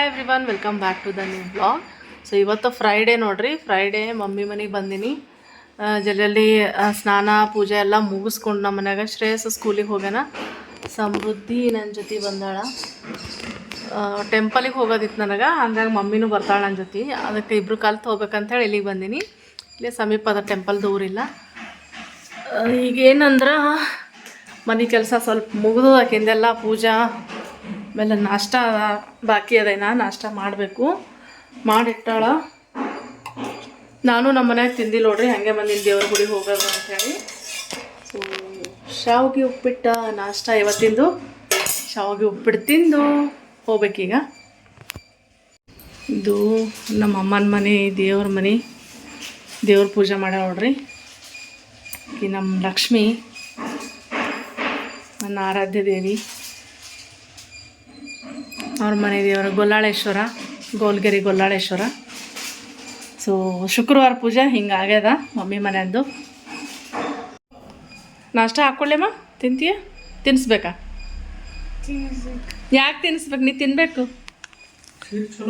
Hi everyone welcome back to the new blog so ಇವತ್ತು Friday ನೋಡ್ರಿ. Friday mummy ಮನೆಗೆ ಬಂದೀನಿ. ಜಲ್ಲಿ ಸ್ನಾನ, ಪೂಜೆ ಎಲ್ಲ ಮುಗಿಸ್ಕೊಂಡು ನಮ್ಮ ಮನ್ಯಾಗ ಶ್ರೇಯಸ್ ಸ್ಕೂಲಿಗೆ ಹೋಗ್ಯಾನ. ಸಮೃದ್ಧಿ ನನ್ನ ಜೊತೆ ಬಂದಾಳ. ಟೆಂಪಲಿಗೆ ಹೋಗೋದಿತ್ತು ನನಗೆ, ಹಂಗಾಗಿ ಮಮ್ಮಿನೂ ಬರ್ತಾಳೆ ನನ್ನ ಜೊತೆ. ಅದಕ್ಕೆ ಇಬ್ಬರು ಕಲ್ತು ಹೋಗ್ಬೇಕಂತೇಳಿ ಇಲ್ಲಿಗೆ ಬಂದೀನಿ. ಇಲ್ಲೇ ಸಮೀಪದ ಟೆಂಪಲ್ ದೂರಿಲ್ಲ ಈಗೇನಂದ್ರೆ, ಮನೆ ಕೆಲಸ ಸ್ವಲ್ಪ ಮುಗಿದು ಆಕಿಂದೆಲ್ಲ ಪೂಜಾ ಆಮೇಲೆ ನಾಷ್ಟ ಬಾಕಿ ಅದೇನ? ನಾಷ್ಟ ಮಾಡಬೇಕು. ಮಾಡಿಟ್ಟಾಳ. ನಾನು ನಮ್ಮ ಮನ್ಯಾಗ ತಿಂದಿಲ್ಲ ನೋಡ್ರಿ, ಹಾಗೆ ಬಂದಿನಿ ದೇವ್ರ ಗುಡಿಗೆ ಹೋಗೋದು ಅಂತೇಳಿ ಸೊ ಶಾವಿಗೆ ಉಪ್ಪಿಟ್ಟ ನಾಷ್ಟ ಇವತ್ತಿಂದು. ಶಾವಿಗೆ ಉಪ್ಪಿಟ್ಟು ತಿಂದು ಹೋಗ್ಬೇಕೀಗ. ಇದು ನಮ್ಮ ಅಮ್ಮನ ಮನೆ, ದೇವ್ರ ಮನೆ. ದೇವ್ರ ಪೂಜೆ ಮಾಡ ನೋಡ್ರಿ. ಈ ನಮ್ಮ ಲಕ್ಷ್ಮಿ. ನನ್ನ ಆರಾಧ್ಯ ದೇವಿ. ಅವ್ರ ಮನೆ ದೇವರ ಗೊಲ್ಲಾಳೇಶ್ವರ, ಗೋಲ್ಗೆರೆ ಗೊಲ್ಲಾಳೇಶ್ವರ. ಸೊ ಶುಕ್ರವಾರ ಪೂಜೆ ಹಿಂಗೆ ಆಗ್ಯದ ಮಮ್ಮಿ ಮನೆಯದ್ದು. ನಾಷ್ಟ ಹಾಕ್ಕೊಳ್ಳೇಮ್ಮ ತಿಂತೀಯ? ತಿನ್ನಿಸ್ಬೇಕಾ ಯಾಕೆ ತಿನ್ನಿಸ್ಬೇಕು ನೀ ತಿನ್ಬೇಕು?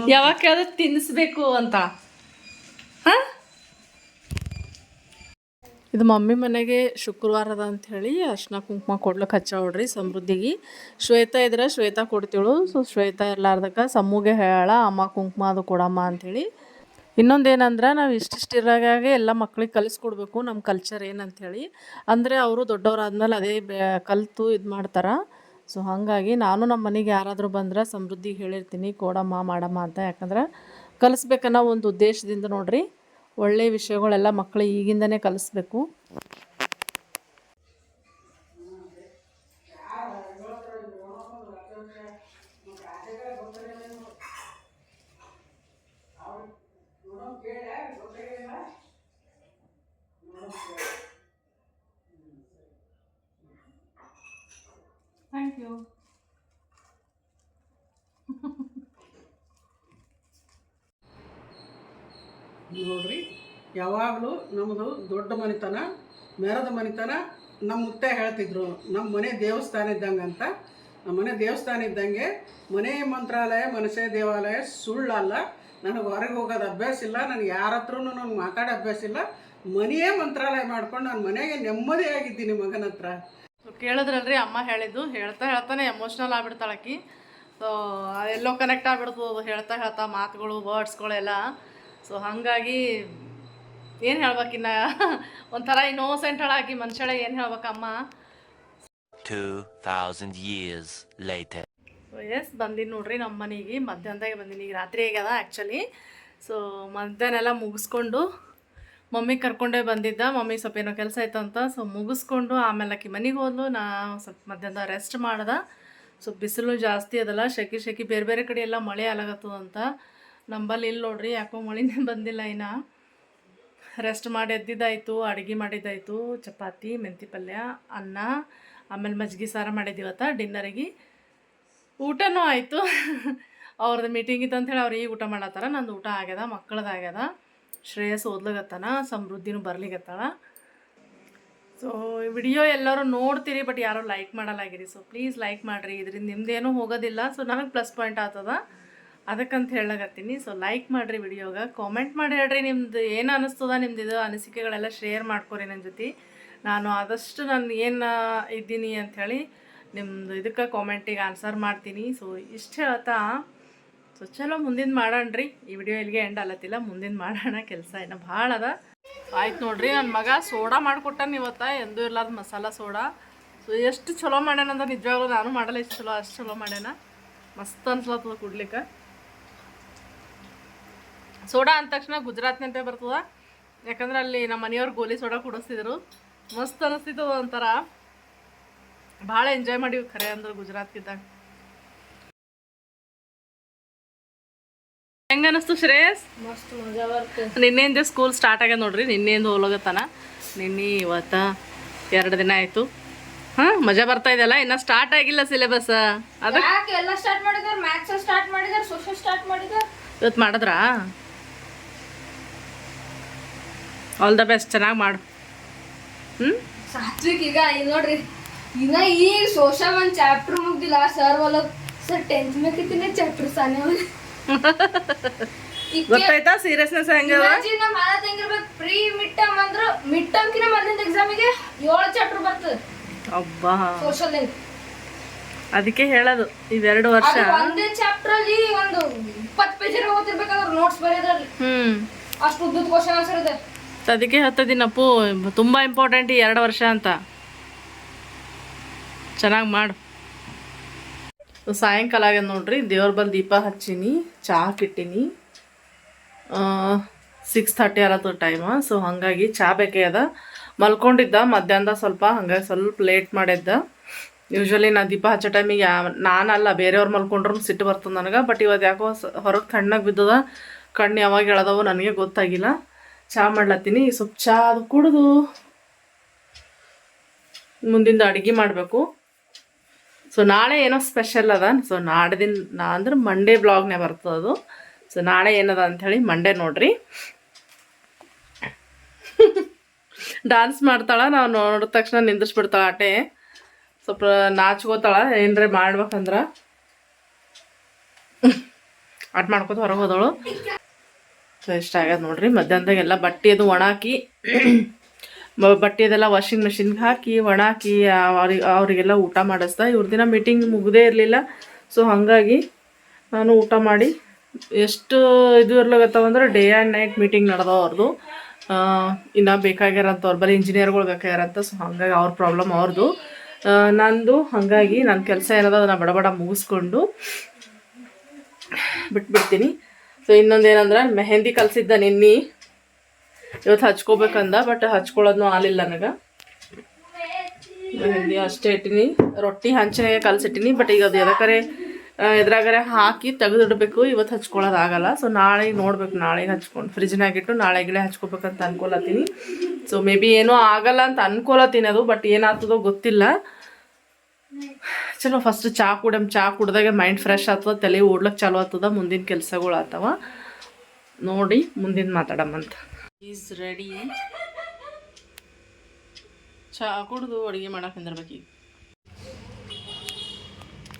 ಯಾವಾಗ ಕೇಳಿದ್ರೆ ತಿನ್ನಿಸ್ಬೇಕು ಅಂತ. ಹಾಂ? ಇದು ಮಮ್ಮಿ ಮನೆಗೆ ಶುಕ್ರವಾರದ ಅಂಥೇಳಿ ಅರ್ಶಿನ ಕುಂಕುಮ ಕೊಡ್ಲಿಕ್ಕೆ ಹಚ್ಚಾವಳ್ರಿ ಸಮೃದ್ಧಿಗೆ. ಶ್ವೇತಾ ಇದ್ರೆ ಶ್ವೇತಾ ಕೊಡ್ತೀಳು. ಸೊ ಶ್ವೇತಾ ಇರ್ಲಾರ್ದಕ್ಕೆ ಸಮೂಗೆ ಹೇಳ, ಅಮ್ಮ ಕುಂಕುಮ ಅದು ಕೊಡಮ್ಮ ಅಂಥೇಳಿ. ಇನ್ನೊಂದೇನಂದ್ರೆ ನಾವು ಇಷ್ಟಿಷ್ಟಿರಾಗೆ ಎಲ್ಲ ಮಕ್ಳಿಗೆ ಕಲಿಸ್ಕೊಡ್ಬೇಕು ನಮ್ಮ ಕಲ್ಚರ್ ಏನಂಥೇಳಿ ಅಂದರೆ ಅವರು ದೊಡ್ಡವರಾದ್ಮೇಲೆ ಅದೇ ಕಲಿತು ಇದು ಮಾಡ್ತಾರೆ. ಸೊ ಹಾಗಾಗಿ ನಾನು ನಮ್ಮ ಮನೆಗೆ ಯಾರಾದರೂ ಬಂದ್ರೆ ಸಮೃದ್ಧಿಗೆ ಹೇಳಿರ್ತೀನಿ, ಕೊಡಮ್ಮ, ಮಾಡಮ್ಮ ಅಂತ. ಯಾಕಂದ್ರೆ ಕಲಿಸ್ಬೇಕನ್ನೋ ಒಂದು ಉದ್ದೇಶದಿಂದ ನೋಡ್ರಿ. ಒಳ್ಳೆಯ ವಿಷಯಗಳೆಲ್ಲ ಮಕ್ಕಳು ಈಗಿಂದನೇ ಕಲಿಸ್ಬೇಕು. Thank ಯು ನೋಡ್ರಿ. ಯಾವಾಗಲೂ ನಮ್ಮದು ದೊಡ್ಡ ಮನೆತನ, ಮೆರದ ಮನೆತನ ನಮ್ಮ ಮುತ್ತೆ ಹೇಳ್ತಿದ್ರು. ನಮ್ಮ ಮನೆ ದೇವಸ್ಥಾನ ಇದ್ದಂಗೆ ಅಂತ. ನಮ್ಮ ಮನೆ ದೇವಸ್ಥಾನ ಇದ್ದಂಗೆ ಮನೆ ಮಂತ್ರಾಲಯ ಮನಸೆ ದೇವಾಲಯ ಸುಳ್ಳಲ್ಲ ನನಗೆ ಹೊರಗೆ ಹೋಗೋದು ಅಭ್ಯಾಸ ಇಲ್ಲ ನನಗೆ ಯಾರ ಹತ್ರನೂ ನನಗೆ ಮಾತಾಡೋ ಅಭ್ಯಾಸ ಇಲ್ಲ. ಮನೆಯೇ ಮಂತ್ರಾಲಯ ಮಾಡ್ಕೊಂಡು ನಾನು ಮನೆಗೆ ನೆಮ್ಮದಿಯಾಗಿದ್ದೀನಿ ಮಗನ ಹತ್ರ. ಸೊ ಕೇಳಿದ್ರಲ್ರಿ ಅಮ್ಮ ಹೇಳಿದ್ದು. ಹೇಳ್ತಾ ಹೇಳ್ತಾನೆ ಎಮೋಷ್ನಲ್ ಆಗಿಬಿಡ್ತಾಳಕ್ಕಿ ಸೊ ಎಲ್ಲೋ ಕನೆಕ್ಟ್ ಆಗ್ಬಿಡ್ತು ಹೇಳ್ತಾ ಹೇಳ್ತಾ ಮಾತುಗಳು ವರ್ಡ್ಸ್ಗಳೆಲ್ಲ ಸೊ ಹಾಗಾಗಿ ಏನು ಹೇಳ್ಬೇಕಿನ್ನ ಒಂಥರ ಇನ್ನೋಸೆಂಟ್ ಆಗಿ ಮನುಷ್ಯಳೆ ಏನು ಹೇಳ್ಬೇಕಮ್ಮ 2,000 years later. ಎಸ್ ಬಂದೀನಿ ನೋಡ್ರಿ ನಮ್ಮ ಮನೆಗೆ. ಮಧ್ಯಾಹ್ನದಾಗೆ ಬಂದೀನಿ. ಈಗ ರಾತ್ರಿ ಆಗ್ಯದ ಆ್ಯಕ್ಚುಲಿ ಸೊ ಮಧ್ಯಾಹ್ನ ಎಲ್ಲ ಮುಗಿಸ್ಕೊಂಡು ಮಮ್ಮಿ ಕರ್ಕೊಂಡೇ ಬಂದಿದ್ದ. ಮಮ್ಮಿ ಸ್ವಲ್ಪ ಏನೋ ಕೆಲಸ ಆಯ್ತು ಅಂತ. ಸೊ ಮುಗಿಸ್ಕೊಂಡು ಆಮೇಲೆ ಆಕಿ ಮನೆಗೆ ಹೋದ್ಲು. ನಾ ಸ್ವಲ್ಪ ಮಧ್ಯಾಹ್ನ ರೆಸ್ಟ್ ಮಾಡ್ದೆ. ಸೊ ಬಿಸಿಲು ಜಾಸ್ತಿ ಅದಲ್ಲ. ಶೆಕಿ ಶೆಕಿ ಬೇರೆ ಬೇರೆ ಕಡೆ ಎಲ್ಲ ಮಳೆ ಆಲಾಗತ್ತದ ಅಂತ. ನಂಬಲ್ಲಿ ಇಲ್ಲ ನೋಡ್ರಿ, ಯಾಕೋ ಮಳಿನೇ ಬಂದಿಲ್ಲ ಇನ್ನು. ರೆಸ್ಟ್ ಮಾಡಿ ಎದ್ದಿದ್ದಾಯಿತು ಅಡುಗೆ ಮಾಡಿದ್ದಾಯಿತು, ಚಪಾತಿ ಮೆಂತಿ ಪಲ್ಯ, ಅನ್ನ, ಆಮೇಲೆ ಮಜ್ಜಿಗೆ ಸಾರ ಮಾಡಿದ್ದೀವತ್ತ ಡಿನ್ನರಿಗೆ. ಊಟನೂ ಆಯಿತು. ಅವ್ರದ್ದು ಮೀಟಿಂಗ್ ಇತ್ತು ಅಂಥೇಳಿ ಅವ್ರು ಈಗ ಊಟ ಮಾಡತ್ತಾರ, ನಂದು ಊಟ ಆಗ್ಯದ ಮಕ್ಕಳದ್ದು ಆಗ್ಯದ. ಶ್ರೇಯಸ್ ಓದ್ಲಿಗತ್ತಾನ ಸಮೃದ್ಧಿನೂ ಬರ್ಲಿಗತ್ತಾಳ ಸೊ ವಿಡಿಯೋ ಎಲ್ಲರೂ ನೋಡ್ತೀರಿ ಬಟ್ ಯಾರೂ ಲೈಕ್ ಮಾಡಲಾಗಿರಿ. ಸೊ ಪ್ಲೀಸ್ ಲೈಕ್ ಮಾಡಿರಿ. ಇದರಿಂದ ನಿಮ್ದೇನೂ ಹೋಗೋದಿಲ್ಲ. ಸೊ ನನಗೆ ಪ್ಲಸ್ ಪಾಯಿಂಟ್ ಆಗ್ತದ. ಅದಕ್ಕಂತ ಹೇಳಕತ್ತೀನಿ. ಸೊ ಲೈಕ್ ಮಾಡಿರಿ ವಿಡಿಯೋಗ. ಕಾಮೆಂಟ್ ಮಾಡಿ ಹೇಳ್ರಿ ನಿಮ್ದು ಏನು ಅನಿಸ್ತದ, ನಿಮ್ದು ಇದು ಅನಿಸಿಕೆಗಳೆಲ್ಲ ಶೇರ್ ಮಾಡ್ಕೊರಿ ನನ್ನ ಜೊತೆ. ನಾನು ಆದಷ್ಟು ನಾನು ಏನು ಇದ್ದೀನಿ ಅಂಥೇಳಿ ನಿಮ್ಮದು ಇದಕ್ಕೆ ಕಾಮೆಂಟಿಗೆ ಆನ್ಸರ್ ಮಾಡ್ತೀನಿ. ಸೊ ಇಷ್ಟು ಹೇಳ್ತಾ. ಸೊ ಚಲೋ ಮುಂದಿನ ಮಾಡೋಣ್ರಿ. ಈ ವಿಡಿಯೋ ಇಲ್ಲಿಗೆ ಎಂಡ್ ಅಲ್ಲತ್ತಿಲ್ಲ. ಮುಂದಿನ ಮಾಡೋಣ. ಕೆಲಸ ಏನೋ ಭಾಳ ಅದ. ಆಯ್ತು ನೋಡ್ರಿ ನನ್ನ ಮಗ ಸೋಡಾ ಮಾಡಿಕೊಟ್ಟಾನ ಇವತ್ತ. ಎಂದೂ ಇರ್ಲಾರ್ದು ಮಸಾಲ ಸೋಡಾ. ಸೊ ಎಷ್ಟು ಚಲೋ ಮಾಡ್ಯಾನಂದ್ರೆ ನಿಜವಾಗ್ಲೂ ನಾನು ಮಾಡಲ್ಲ ಎಷ್ಟು ಚಲೋ, ಅಷ್ಟು ಚಲೋ ಮಾಡ್ಯಾನ. ಮಸ್ತ್ ಅನ್ಸ್ಲತ್ತದ ಕುಡ್ಲಿಕ್ಕೆ. ಸೋಡಾ ಅಂದ ತಕ್ಷಣ ಗುಜರಾತ್ ನೆನಪೇ ಬರ್ತದ. ಯಾಕಂದ್ರೆ ಅಲ್ಲಿ ನಮ್ಮ ಮನೆಯವ್ರು ಗೋಲಿ ಸೋಡಾ ಕುಡಿಸ್ತಿದ್ರು. ಮಸ್ತ್ ಅನಿಸ್ತಿತ್ತು ಒಂಥರ. ಭಾಳ ಎಂಜಾಯ್ ಮಾಡೀವಿ ಖರೆ ಅಂದ್ರೆ ಗುಜರಾತ್ಗಿದ್ದಾಗ ಹೆಂಗ ಅನಿಸ್ತು ಶ್ರೇಯಸ್? ಮಸ್ತ್ ಮಜಾ ಬರ್ತದೆ ನಿನ್ನೆಯಿಂದ ಸ್ಕೂಲ್ ಸ್ಟಾರ್ಟ್ ಆಗ್ಯದ ನೋಡ್ರಿ ನಿನ್ನೆಯಿಂದ ಹೋಗ್ಲಗತ್ತಾನ ನಿನ್ನೆ ಇವತ್ತ ಎರಡು ದಿನ ಆಯ್ತು. ಹಾ ಮಜಾ ಬರ್ತಾ ಇದೆಯಲ್ಲ ಇನ್ನ ಸ್ಟಾರ್ಟ್ ಆಗಿಲ್ಲ ಸಿಲೆಬಸ್ ಅದಕ್ಕೆ ಎಲ್ಲ ಸ್ಟಾರ್ಟ್ ಮಾಡಿದಾರೆ ಮ್ಯಾಥ್ಸ್ ಸ್ಟಾರ್ಟ್ ಮಾಡಿದಾರೆ ಸೋಷಿಯಲ್ ಸ್ಟಾರ್ಟ್ ಮಾಡಿದಾರೆ ಇವತ್ತು ಮಾಡಿದ್ರಾ? ಆಲ್ ದ ಬೆಸ್ಟ್ ಚೆನ್ನಾಗಿ ಮಾಡು. ಹ್ಞೂ ಸಾತ್ವಿಕ್ ಈಗ ಈಗ ನೋಡ್ರಿ ಇನ್ನ ಈ ಸೋಷಲ್ ಒಂದು ಚಾಪ್ಟರ್ ಮುಗ್ದಿಲ್ಲ ಸರ್ ಒಲ ಸರ್ ಟೆಂತ್ ಮೇಕಿತ್ತಿನ ಚಾಪ್ಟರ್ ಸಾನೆ ಗೊತ್ತಾಯ್ತಾ ಸೀರಿಯಸ್ನೆಸ್ ಹೆಂಗದ? ತಂಗಿರ್ಬೇಕು ಪ್ರೀ ಮಿಡ್ ಟರ್ಮ್ ಅಂದ್ರ ಮಿಡ್ ಟರ್ಮ್ ಕಿನ ಮೊದಲಿನ ಎಕ್ಸಾಮಿಗೆ ಏಳು ಚಾಪ್ಟರ್ ಬರ್ತದೆ. ಅಬ್ಬಾ. ಸೋಷಲ್ ಅದಕ್ಕೆ ಹೇಳೋದು ಇವೆರಡು ವರ್ಷ. ಒಂದೇ ಚಾಪ್ಟರ್ ಅಲ್ಲಿ ಒಂದು ಇಪ್ಪತ್ತು ಪೇಜ್ ಓದ್ತಿರ್ಬೇಕಾದ್ರೆ ನೋಟ್ಸ್ ಬರೆಯೋದ್ರಲ್ಲಿ. ಹ್ಮ್. ಅಷ್ಟು ಉದ್ದದ ಕ್ವಶನ್ ಆನ್ಸರ್ ಇದೆ. ಅದಕ್ಕೆ ಹತ್ತದಿನಪ್ಪು ತುಂಬ ಇಂಪಾರ್ಟೆಂಟ್ ಈ ಎರಡು ವರ್ಷ ಅಂತ. ಚೆನ್ನಾಗಿ ಮಾಡು. ಸಾಯಂಕಾಲ ಆಗ್ಯದ ನೋಡ್ರಿ, ದೇವ್ರ ಬಲ್ ದೀಪ ಹಚ್ಚೀನಿ, ಚಹಾ ಕಿಟ್ಟೀನಿ. ಸಿಕ್ಸ್ ಥರ್ಟಿ ಅರತ್ತು ಟೈಮ್ ಸೊ, ಹಾಗಾಗಿ ಚಹಾ ಬೇಕೇ ಅದ. ಮಲ್ಕೊಂಡಿದ್ದ, ಮಧ್ಯಾಹ್ನದ ಸ್ವಲ್ಪ, ಹಂಗಾಗಿ ಸ್ವಲ್ಪ ಲೇಟ್ ಮಾಡಿದ್ದ. ಯೂಶ್ವಲಿ ನಾ ದೀಪ ಹಚ್ಚೋ ಟೈಮಿಗೆ ಯಾ, ನಾನಲ್ಲ, ಬೇರೆಯವ್ರು ಮಲ್ಕೊಂಡ್ರು ಸಿಟ್ಟು ಬರ್ತದೆ ನನಗೆ ಬಟ್ ಇವತ್ತು ಯಾಕೋ ಹೊರಗೆ ತಣ್ಣಗೆ ಬಿದ್ದದ, ಕಣ್ಣು ಯಾವಾಗ ಎಳದವು ನನಗೆ ಗೊತ್ತಾಗಿಲ್ಲ. ಚಹಾ ಮಾಡ್ಲತ್ತೀನಿ. ಸ್ವಲ್ಪ ಚಹಾ ಅದು ಕುಡಿದು ಮುಂದಿಂದ ಅಡುಗೆ ಮಾಡಬೇಕು. ಸೊ ನಾಳೆ ಏನೋ ಸ್ಪೆಷಲ್ ಅದ. ಸೊ ನಾಡ್ದಿನ ನಾ ಅಂದ್ರೆ ಮಂಡೇ ಬ್ಲಾಗ್ನೇ ಬರ್ತದೆ ಅದು. ಸೊ ನಾಳೆ ಏನದ ಅಂಥೇಳಿ ಮಂಡೇ ನೋಡ್ರಿ. ಡಾನ್ಸ್ ಮಾಡ್ತಾಳ. ನಾವು ನೋಡಿದ ತಕ್ಷಣ ನಿಂದಿಸ್ಬಿಡ್ತಾಳ ಆಟೆ. ಸ್ವಲ್ಪ ನಾಚ್ಕೋತಾಳ. ಏನ್ರಿ ಮಾಡ್ಬೇಕಂದ್ರ. ಆಟ ಮಾಡ್ಕೋತ ಹೊರಗೆ ಹೋದವಳು ಸೊ ಇಷ್ಟ ಆಗ್ಯದ ನೋಡ್ರಿ. ಮಧ್ಯಾಹ್ನದಾಗೆಲ್ಲ ಬಟ್ಟೆ ಅದು ಒಣಾಕಿ ಬಟ್ಟೆ ಅದೆಲ್ಲ ವಾಷಿಂಗ್ ಮೆಷಿನ್ಗೆ ಹಾಕಿ, ಒಣಾಕಿ ಅವ್ರಿಗೆ ಅವರಿಗೆಲ್ಲ ಊಟ ಮಾಡಿಸ್ದೆ ಇವ್ರ ದಿನ ಮೀಟಿಂಗ್ ಮುಗ್ದೇ ಇರಲಿಲ್ಲ. ಸೊ ಹಾಗಾಗಿ ನಾನು ಊಟ ಮಾಡಿ, ಎಷ್ಟು ಇದು ಇರ್ಲಾಗತ್ತವ ಅಂದ್ರೆ ಡೇ ಆ್ಯಂಡ್ ನೈಟ್ ಮೀಟಿಂಗ್ ನಡೆದವ ಅವ್ರದ್ದು ಇನ್ನು ಬೇಕಾಗ್ಯಾರಂತ ಅವ್ರ ಬರೀ ಇಂಜಿನಿಯರ್ಗಳು ಬೇಕಾಗ್ಯಾರಂತ ಸೊ ಹಾಗಾಗಿ ಅವ್ರ ಪ್ರಾಬ್ಲಮ್ ಅವ್ರದ್ದು ನಂದು ಹಾಗಾಗಿ ನನ್ನ ಕೆಲಸ ಏನದ ಅದನ್ನು ಬಡಬಡ ಬಡ ಮುಗಿಸ್ಕೊಂಡು ಬಿಟ್ಬಿಡ್ತೀನಿ. ಸೊ ಇನ್ನೊಂದು ಏನಂದ್ರೆ, ಮೆಹಂದಿ ಕಲ್ಸಿದ್ದ ನಿನ್ನೆ. ಇವತ್ತು ಹಚ್ಕೋಬೇಕಂದ ಬಟ್ ಹಚ್ಕೊಳ್ಳೋದ್ನು ಆಲಿಲ್ಲ ನನಗೆ. ಮೆಹಂದಿ ಅಷ್ಟೇ ಇಟ್ಟಿನಿ. ರೊಟ್ಟಿ ಹಂಚಿನಾಗೆ ಕಲ್ಸಿಟ್ಟಿನಿ ಬಟ್ ಈಗ ಅದು ಎದಕರೆ ಎದ್ರಾಗರೆ ಹಾಕಿ ತೆಗೆದಿಡ್ಬೇಕು. ಇವತ್ತು ಹಚ್ಕೊಳ್ಳೋದಾಗಲ್ಲ ಸೊ ನಾಳೆ ನೋಡ್ಬೇಕು. ನಾಳೆಗೆ ಹಚ್ಕೊಂಡು ಫ್ರಿಜ್ನಾಗಿಟ್ಟು ಗಿಡ ಹಚ್ಕೋಬೇಕಂತ ಅನ್ಕೊಳತ್ತೀನಿ ಸೊ ಮೇ ಬಿ ಏನೂ ಆಗಲ್ಲ ಅಂತ ಅನ್ಕೊಲತ್ತೀನಿ ಅದು ಬಟ್ ಏನಾಗ್ತದೋ ಗೊತ್ತಿಲ್ಲ. ಚಲೋ ಫಸ್ಟ್ ಚಾ ಕುಡಮ್. ಚಾ ಕುಡ್ದಾಗ ಮೈಂಡ್ ಫ್ರೆಶ್ ಆಗ್ತದ ತಲೆ ಓಡ್ಲಕ್ಕೆ ಚಾಲು ಆಗ್ತದ ಮುಂದಿನ ಕೆಲಸಗಳು ಆತವ ನೋಡಿ ಮುಂದಿನ ಮಾತಾಡಮ್ಮಂತ ಈಸ್ ರೆಡಿ ಚಾ ಕುಡ್ದು ಅಡುಗೆ ಮಾಡಕ್ಕೆ ನಿಂದಿರ್ಬೇಕು ಈಗ.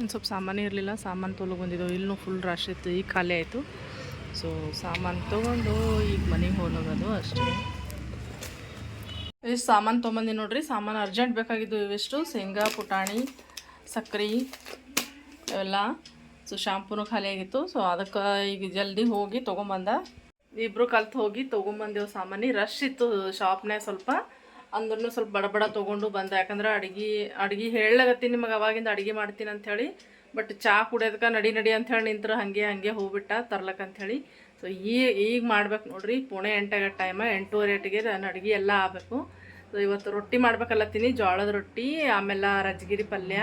ಒಂದು ಸ್ವಲ್ಪ ಸಾಮಾನು ಇರಲಿಲ್ಲ ಸಾಮಾನು ತೊಗೊಂಡು ಬಂದಿದ್ದೆವು ಇಲ್ಲೂ ಫುಲ್ ರಶ್ ಇತ್ತು ಈಗ ಖಾಲಿ ಆಯಿತು. ಸೊ ಸಾಮಾನು ತೊಗೊಂಡು ಈಗ ಮನೆಗೆ ಹೋಗೋದು ಅಷ್ಟೇ. ಇಷ್ಟು ಸಾಮಾನು ತೊಗೊಂಬಂದಿ ನೋಡ್ರಿ. ಸಾಮಾನು ಅರ್ಜೆಂಟ್ ಬೇಕಾಗಿದ್ದು ಇವಿಷ್ಟು. ಶೇಂಗಾ, ಪುಟಾಣಿ, ಸಕ್ರೆ ಇವೆಲ್ಲ. ಸೊ ಶಾಂಪೂನು ಖಾಲಿ ಆಗಿತ್ತು. ಸೊ ಅದಕ್ಕೆ ಈಗ ಜಲ್ದಿ ಹೋಗಿ ತೊಗೊಂಬಂದ. ಇಬ್ಬರು ಕಲ್ತು ಹೋಗಿ ತೊಗೊಂಬಂದೇವು ಸಾಮಾನಿ. ರಶ್ ಇತ್ತು ಶಾಪ್ನೇ ಸ್ವಲ್ಪ. ಅಂದ್ರೂ ಸ್ವಲ್ಪ ಬಡ ಬಡ ತೊಗೊಂಡು ಬಂದೆ. ಯಾಕಂದ್ರೆ ಅಡುಗೆ ಅಡುಗೆ ಹೇಳಗತ್ತೀನಿ ನಿಮಗೆ ಅವಾಗಿಂದ ಅಡುಗೆ ಮಾಡ್ತೀನಿ ಅಂಥೇಳಿ ಬಟ್ ಚಾ ಕುಡಿಯೋದಕ್ಕೆ ನಡಿ ನಡಿ ಅಂಥೇಳಿ ನಿಂತ್ರೆ. ಹಾಗೆ ಹಾಗೆ ಹೋಗ್ಬಿಟ್ಟ ತರ್ಲಕ್ಕ ಅಂಥೇಳಿ ಸೊ ಈಗ ಈಗ ಮಾಡ್ಬೇಕು ನೋಡ್ರಿ. ಪುಣೆ ಎಂಟಾಗ ಟೈಮ ಎಂಟೂವರೆ ಅಟ್ಟಿಗೆ ನಾನು ಅಡುಗೆ ಎಲ್ಲ ಆಗಬೇಕು. ಸೊ ಇವತ್ತು ರೊಟ್ಟಿ ಮಾಡ್ಬೇಕಲ್ಲತ್ತೀನಿ ಜೋಳದ ರೊಟ್ಟಿ, ಆಮೇಲೆ ರಜ್ಗಿರಿ ಪಲ್ಯ,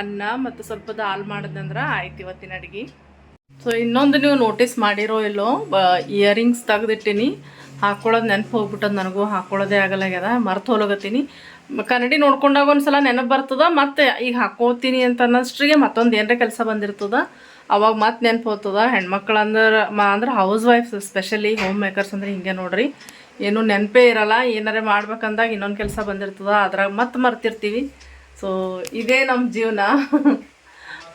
ಅನ್ನ ಮತ್ತು ಸ್ವಲ್ಪ ದಾಲ್ ಮಾಡಿದಂದ್ರೆ ಆಯ್ತು ಇವತ್ತಿನ ಅಡುಗೆ. ಸೊ ಇನ್ನೊಂದು ನೀವು ನೋಟಿಸ್ ಮಾಡಿರೋ ಇಲ್ಲೋ ಇಯರಿಂಗ್ಸ್ ತೆಗೆದಿಟ್ಟಿನಿ. ಹಾಕ್ಕೊಳ್ಳೋದು ನೆನಪು ಹೋಗ್ಬಿಟ್ಟದ ನನಗೂ ಹಾಕ್ಕೊಳ್ಳೋದೇ ಆಗಲ್ಲಾಗ್ಯದ ಮರ್ತು ಹೋಗತ್ತೀನಿ ಕನ್ನಡಿ ನೋಡ್ಕೊಂಡಾಗ ಒಂದು ಸಲ ನೆನಪು ಬರ್ತದ, ಮತ್ತೆ ಈಗ ಹಾಕೋತೀನಿ ಅಂತ ಅನ್ನೋಷ್ಟ್ರಿಗೆ ಮತ್ತೊಂದು ಏನರ ಕೆಲಸ ಬಂದಿರ್ತದ, ಅವಾಗ ಮತ್ತೆ ನೆನಪು ಹೋಗ್ತದ. ಹೆಣ್ಮಕ್ಳು ಅಂದ್ರೆ ಮಾ, ಅಂದ್ರೆ ಹೌಸ್ ವೈಫ್ಸ್ ಸ್ಪೆಷಲಿ ಹೋಮ್ ಮೇಕರ್ಸ್ ಅಂದ್ರೆ ಹಿಂಗೆ ನೋಡ್ರಿ. ಏನೂ ನೆನಪೇ ಇರಲ್ಲ, ಏನಾರೇ ಮಾಡ್ಬೇಕಂದಾಗ ಇನ್ನೊಂದು ಕೆಲಸ ಬಂದಿರ್ತದ, ಅದ್ರಾಗ ಮತ್ತೆ ಮರ್ತಿರ್ತೀವಿ. ಸೊ ಇದೇ ನಮ್ಮ ಜೀವನ.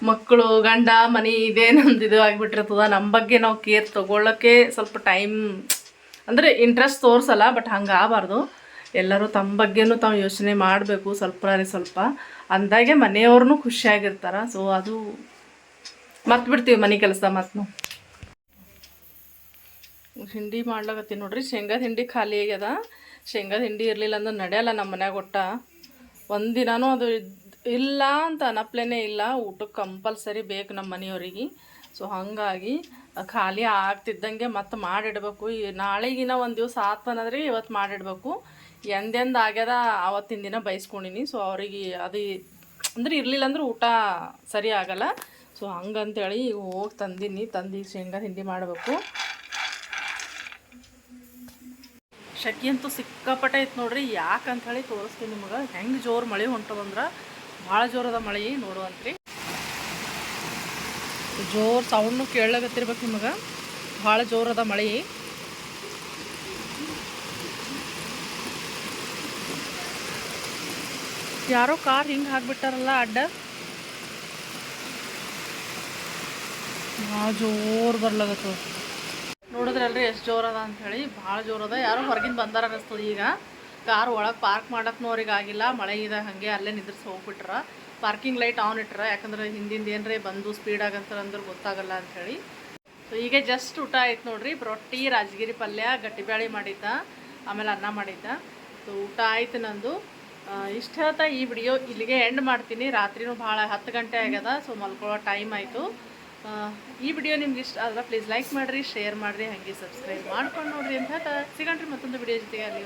ಮಕ್ಕಳು ಗಂಡ, ಮನೆ, ಇದೇ ನಮ್ದು ಇದು ಆಗಿಬಿಟ್ಟಿರ್ತದ. ನಮ್ಮ ಬಗ್ಗೆ ನಾವು ಕೇರ್ ತೊಗೊಳ್ಳೋಕ್ಕೆ ಸ್ವಲ್ಪ ಟೈಮ್, ಅಂದರೆ ಇಂಟ್ರೆಸ್ಟ್ ತೋರಿಸಲ್ಲ, ಬಟ್ ಹಂಗೆ ಆಗಬಾರ್ದು. ಎಲ್ಲರೂ ತಮ್ಮ ಬಗ್ಗೆನೂ ತಾವು ಯೋಚನೆ ಮಾಡಬೇಕು, ಸ್ವಲ್ಪ ಸ್ವಲ್ಪ. ಅಂದಾಗೆ ಮನೆಯವ್ರೂ ಖುಷಿಯಾಗಿರ್ತಾರೆ. ಸೊ ಅದು ಮರ್ತು ಬಿಡ್ತೀವಿ ಮನೆ ಕೆಲಸ ಮತ್ತು ಹಿಂಡಿ ಮಾಡ್ಲಾಕತ್ತೀನಿ ನೋಡ್ರಿ. ಶೇಂಗಾದ ಹಿಂಡಿ ಖಾಲಿ ಆಗ್ಯದ. ಶೇಂಗಾದ ಹಿಂಡಿ ಇರಲಿಲ್ಲ ಅಂದ್ರೆ ನಡೆಯಲ್ಲ ನಮ್ಮ ಮನ್ಯಾಗ ಒಟ್ಟ. ಒಂದಿನೂ ಅದು ಇಲ್ಲ ಅಂತ ಅನ್ನಪ್ಲೇನೇ ಇಲ್ಲ. ಊಟಕ್ಕೆ ಕಂಪಲ್ಸರಿ ಬೇಕು ನಮ್ಮ ಮನೆಯವ್ರಿಗೆ. ಸೊ ಹಾಗಾಗಿ ಖಾಲಿ ಆಗ್ತಿದ್ದಂಗೆ ಮತ್ತೆ ಮಾಡಿಡ್ಬೇಕು. ಈ ನಾಳೆಗಿನ ಒಂದು ದಿವಸ ಆತ್ಮನಂದ್ರೆ ಇವತ್ತು ಮಾಡಿಡ್ಬೇಕು. ಎಂದೆಂದು ಆಗ್ಯದ ಆವತ್ತಿನ ದಿನ ಬಯಸ್ಕೊಂಡಿನಿ ಸೊ ಅವ್ರಿಗೆ ಅದು ಅಂದ್ರೆ ಇರಲಿಲ್ಲ ಅಂದ್ರೆ ಊಟ ಸರಿ ಆಗಲ್ಲ. ಸೊ ಹಂಗಂತೇಳಿ ಈಗ ಹೋಗಿ ತಂದೀನಿ. ತಂದು ಶೇಂಗಾ ಹಿಂಡಿ ಮಾಡಬೇಕು. ಶೆಕೆ ಅಂತೂ ಸಿಕ್ಕಾಪಟ್ಟೆ ಐತೆ ನೋಡ್ರಿ. ಯಾಕಂತ ಹೇಳಿ ತೋರಿಸ್ತೀನಿ ನಿಮಗೆ. ಹೆಂಗೆ ಜೋರು ಮಳೆ ಹೊಂಟದಂದ್ರೆ ಭಾಳ ಜೋರದ ಮಳೆ ನೋಡುವಂತ್ರಿ. ಜೋರು ಸೌಂಡ್ನು ಕೇಳಗತ್ತಿರ್ಬೇಕು ನಿಮಗೆ. ಭಾಳ ಜೋರದ ಮಳೆ. ಯಾರೋ ಕಾರ್ ಹಿಂಗೆ ಹಾಕ್ಬಿಟ್ಟಾರಲ್ಲ ಅಡ್ಡ. ಭಾಳ ಜೋರು ಬರ್ಲಾಗತ್ತದ ನೋಡಿದ್ರಲ್ರಿ, ಎಷ್ಟು ಜೋರದ ಅಂಥೇಳಿ ಭಾಳ ಜೋರದ ಯಾರೋ ಹೊರಗಿಂದ ಬಂದಾರ ಅನ್ನಿಸ್ತದೆ ಈಗ. ಕಾರ್ ಒಳಗೆ ಪಾರ್ಕ್ ಮಾಡಕ್ನವ್ರಿಗೆ ಆಗಿಲ್ಲ. ಮಳೆ ಇದೆ, ಹಾಗೆ ಅಲ್ಲೇ ನಿದ್ರೆ ಹೋಗ್ಬಿಟ್ರ. ಪಾರ್ಕಿಂಗ್ ಲೈಟ್ ಆನ್ ಇಟ್ರ. ಯಾಕಂದ್ರೆ ಹಿಂದಿಂದ ಏನ್ರೀ ಬಂದು ಸ್ಪೀಡ್ ಅಂದ್ರೆ ಗೊತ್ತಾಗಲ್ಲ ಅಂಥೇಳಿ ಸೊ ಈಗ ಜಸ್ಟ್ ಊಟ ಆಯ್ತು ನೋಡ್ರಿ. ರೊಟ್ಟಿ, ರಾಜಗಿರಿ ಪಲ್ಯ ಗಟ್ಟಿಬ್ಯಾಳಿ ಮಾಡಿದ್ದ. ಆಮೇಲೆ ಅನ್ನ ಮಾಡಿದ್ದ. ಸೊ ಊಟ ಆಯ್ತು ನಂದು. ಇಷ್ಟ ಹೇಳ್ತಾ ಈ ವಿಡಿಯೋ ಇಲ್ಲಿಗೆ ಎಂಡ್ ಮಾಡ್ತೀನಿ. ರಾತ್ರಿನೂ ಭಾಳ ಹತ್ತು ಗಂಟೆ ಆಗ್ಯದ ಸೊ ಮಲ್ಕೊಳ್ಳೋ ಟೈಮ್ ಆಯಿತು. ಈ ವಿಡಿಯೋ ನಿಮ್ಗೆ ಇಷ್ಟ ಆದ್ರೆ ಪ್ಲೀಸ್ ಲೈಕ್ ಮಾಡಿರಿ ಶೇರ್ ಮಾಡಿರಿ, ಹಾಗೆ ಸಬ್ಸ್ಕ್ರೈಬ್ ಮಾಡ್ಕೊಂಡು ನೋಡ್ರಿ ಅಂತ ಸಿಗಣ್ರಿ ಮತ್ತೊಂದು ವಿಡಿಯೋ ಜೊತೆಗೆ ಅಲ್ಲಿ